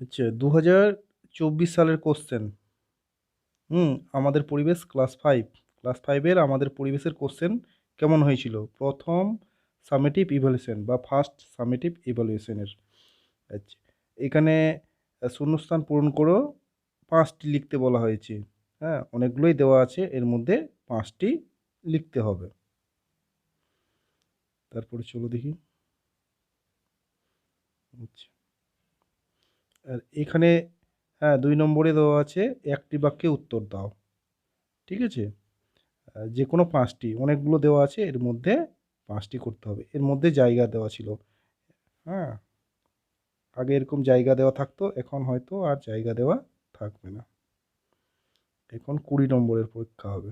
আচ্ছা দু চব্বিশ সালের কোশ্চেন হুম, আমাদের পরিবেশ ক্লাস ফাইভ ক্লাস ফাইভের আমাদের পরিবেশের কোশ্চেন কেমন হয়েছিল? প্রথম সামেটিভ ইভ্যালুয়েশন বা ফার্স্ট সামেটিভ ইভ্যালুয়েশনের আচ্ছা এখানে শূন্যস্থান পূরণ করো, পাঁচটি লিখতে বলা হয়েছে। হ্যাঁ অনেকগুলোই দেওয়া আছে, এর মধ্যে পাঁচটি লিখতে হবে। তারপরে চলো দেখি। আচ্ছা। আর এখানে হ্যাঁ দুই নম্বরে দেওয়া আছে, একটি বাক্যে উত্তর দাও। ঠিক আছে? যে কোনো পাঁচটি, অনেকগুলো দেওয়া আছে, এর মধ্যে পাঁচটি করতে হবে। এর মধ্যে জায়গা দেওয়া ছিল। হ্যাঁ? আগে এরকম জায়গা দেওয়া থাকতো, এখন হয়তো আর জায়গা দেওয়া থাকবে না। এখন কুড়ি নম্বরের পরীক্ষা হবে।